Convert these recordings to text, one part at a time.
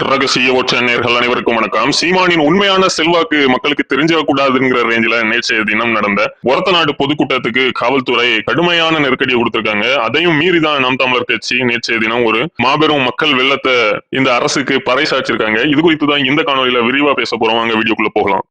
ரகசிய ஒற்ற நேர்கள் அனைவருக்கும் வணக்கம். சீமானின் உண்மையான செல்வாக்கு மக்களுக்கு தெரிஞ்சிடக்கூடாதுங்கிற ரேஞ்சில நேற்றைய தினம் நடந்த ஒரத்தநாடு பொதுக்கூட்டத்துக்கு காவல்துறை கடுமையான நெருக்கடியை கொடுத்திருக்காங்க. அதையும் மீறிதான் நாம் தமிழர் கட்சி நேற்றைய தினம் ஒரு மாபெரும் மக்கள் வெள்ளத்தை இந்த அரசுக்கு பறைசாச்சிருக்காங்க இது குறித்து தான் இந்த காணொலியில விரிவா பேச போறோம். அங்க வீடியோக்குள்ள போகலாம்.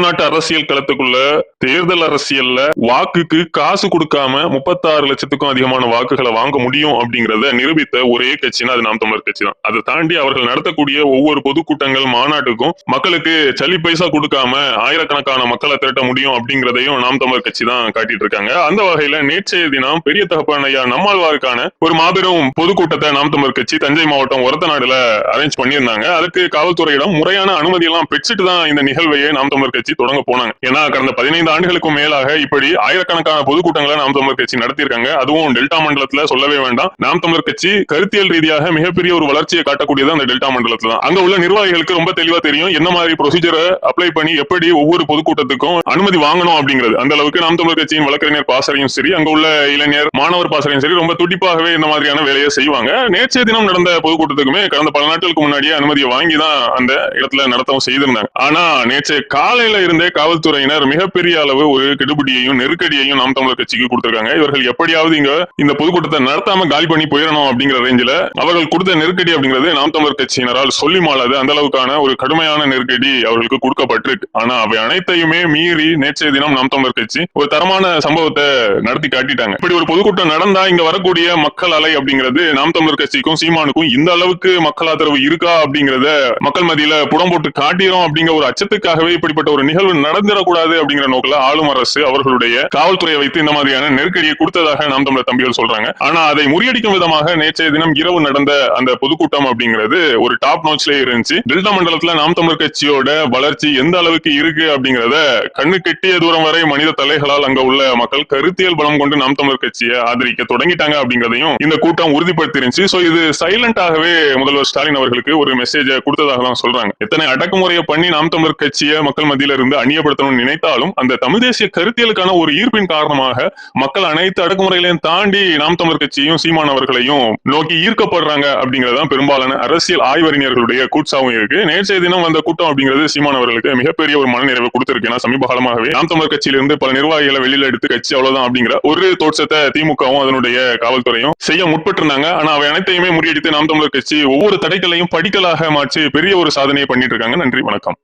தமிழ்நாட்டு அரசியல் களத்துக்குள்ள தேர்தல் அரசியல்ல வாக்குக்கு காசு கொடுக்காம முப்பத்தாறு லட்சத்துக்கும் அதிகமான வாக்குகளை வாங்க முடியும் அப்படிங்கறத நிரூபித்த ஒரே கட்சினா அது நாம் தமிழர் கட்சி தான் அதை தாண்டி அவர்கள் நடத்தக்கூடிய ஒவ்வொரு பொதுக்கூட்டங்கள் மாநாட்டுக்கும் மக்களுக்கு சளி பைசா கொடுக்காம ஆயிரக்கணக்கான மக்களை திரட்ட முடியும் அப்படிங்கறதையும் நாம் தமிழர் கட்சி தான் காட்டிட்டு இருக்காங்க. அந்த வகையில நேற்றைய தினம் பெரிய தகப்பான ஐயா நம்மாழ்வாருக்கான ஒரு மாபெரும் பொதுக்கூட்டத்தை நாம் தமிழர் கட்சி தஞ்சை மாவட்டம் ஒரத்தநாடுல அரேஞ்ச் பண்ணியிருந்தாங்க. அதுக்கு காவல்துறையிடம் முறையான அனுமதி எல்லாம் பெற்றுட்டு தான் இந்த நிகழ்வையே நாம் தமிழர் கட்சி தொடங்க போனாங்க. ஏன்னா கடந்த பதினைந்து ஆண்டுகளுக்கும் மேலாக இப்படி ஆயிரக்கணக்கான பொதுக்கூட்டங்களை நாம் தமிழர் கட்சி நடத்தியிருக்காங்க. அதுவும் டெல்டா மண்டலத்துல சொல்லவே வேண்டாம். நாம் தமிழர் கட்சி கருத்தியல் ரீதியாக மிகப்பெரிய ஒரு வளர்ச்சியை காட்டக்கூடியது அந்த டெல்டா மண்டலத்துல தான். அங்க உள்ள நிர்வாகிகளுக்கு ரொம்ப தெளிவா தெரியும் என்ன மாதிரி ப்ரொசீஜரை அப்ளை பண்ணி எப்படி ஒவ்வொரு பொதுக்கூட்டத்துக்கும் அனுமதி வாங்கணும் அப்படிங்கிறது. அந்த அளவுக்கு நாம் தமிழர் கட்சியின் வழக்கறிஞர் பாசறையும் சரி அங்க உள்ள இளைஞர் மாணவர் பாசறையும் சரி ரொம்ப துடிப்பாகவே இந்த மாதிரியான வேலையை செய்வாங்க. நேற்றைய தினம் நடந்த பொதுக்கூட்டத்துக்குமே கடந்த பல நாட்களுக்கு முன்னாடியே அனுமதியை வாங்கி தான் அந்த இடத்துல நடத்தவும் செய்திருந்தாங்க. ஆனா நேற்று காலையில இருந்தே காவல்துறையினர் மிகப்பெரிய அளவு ஒரு கெடுபிடியையும் நெருக்கடியையும் நாம் தமிழர் கட்சிக்கு கொடுத்திருக்காங்க. இவர்கள் எப்படியாவது இங்க இந்த பொதுக்கூட்டத்தை நடத்தாம காலி பண்ணி போயிடணும் அப்படிங்கிற ரேஞ்சில அவர்கள் கொடுத்த நெருக்கடி அப்படிங்கிறது நாம் தமிழர் கட்சியினரால் சொல்லி மாளாது அந்த அளவுக்கான ஒரு கடுமையான நெருக்கடி அவர்களுக்கு கொடுக்கப்பட்டிருக்கு. ஆனா அவை அனைத்தையுமே மீறி நேற்றைய தினம் நாம் தமிழர் கட்சி ஒரு தரமான சம்பவத்தை நடத்தி காட்டிட்டாங்க. இப்படி ஒரு பொதுக்கூட்டம் நடந்தா இங்க வரக்கூடிய மக்கள் அலை அப்படிங்கிறது நாம் தமிழர் கட்சிக்கும் சீமானுக்கும் இந்த அளவுக்கு மக்கள் ஆதரவு இருக்கா அப்படிங்கறத மக்கள் மத்தியில புடம் போட்டு காட்டிடும் அப்படிங்கிற ஒரு அச்சத்துக்காகவே இப்படிப்பட்ட ஒரு நிகழ்வு நடந்துடக்கூடாது அப்படிங்கிற நோக்கில் ஆளும் அரசு அவர்களுடைய காவல்துறையை வைத்து இந்த மாதிரியான நெருக்கடியை கொடுத்ததாக நாம் தமிழர் தம்பிகள் சொல்றாங்க. ஆனா அதை முறியடிக்கும் விதமாக நேற்றைய தினம் இரவு நடந்த அந்த பொதுக்கூட்டம் அப்படிங்கிறது ஒரு டாப் நோட்ஸ்லயே இருந்துச்சு. டெல்டா மண்டலத்துல நாம் தமிழர் கட்சியோட வளர்ச்சி எந்த அளவுக்கு இருக்கு அப்படிங்கறத கண்ணு கெட்டிய தூரம் வரை மனித தலைகளால் அங்க உள்ள மக்கள் கருத்தியல் பலம் கொண்டு நாம் தமிழர் கட்சியை ஆதரிக்க தொடங்கிட்டாங்க அப்படிங்கறதையும் இந்த கூட்டம் உறுதிப்படுத்திருந்துச்சு. சோ இது சைலண்டாகவே முதல்வர் ஸ்டாலின் அவர்களுக்கு ஒரு மெசேஜ் கொடுத்ததாக தான் சொல்றாங்க. எத்தனை அடக்குமுறையை பண்ணி நாம் தமிழர் கட்சியை மக்கள் மத்தியில இருந்து அந்நியப்படுத்தணும்னு நினைத்தாலும் அந்த தமிழ் தேசிய கருத்தியலுக்கான ஒரு ஈர்ப்பின் காரணமாக மக்கள் அனைத்து அடக்குமுறைகளையும் தாண்டி நாம் தமிழர் கட்சியும் சீமான் அவர்களையும் நோக்கி ஈர்க்கப்படுறாங்க அப்படிங்கறதுதான் பெரும்பாலான அரசியல் ஆய்வறிஞர்களுடைய கூட்சாவும் இருக்கு. நேற்றைய தினம் வந்த கூட்டம் அப்படிங்கிறது சீமான் அவர்களுக்கு மிகப்பெரிய ஒரு மனநிறைவை கொடுத்திருக்கு. ஏன்னா சமீப காலமாகவே நாம் தமிழர் கட்சியிலிருந்து பல நிர்வாகிகளை வெளியில எடுத்து கட்சி அவ்வளவுதான் அப்படிங்கிற ஒரு தோற்றத்தை திமுகவும் அதனுடைய காவல்துறையும் செய்ய முற்பட்டிருந்தாங்க. ஆனா அவை அனைத்தையுமே முறியடித்து நாம் தமிழர் கட்சி ஒவ்வொரு தடைகளையும் படிக்கலாக மாற்றி பெரிய ஒரு சாதனையை பண்ணிட்டு இருக்காங்க. நன்றி வணக்கம்.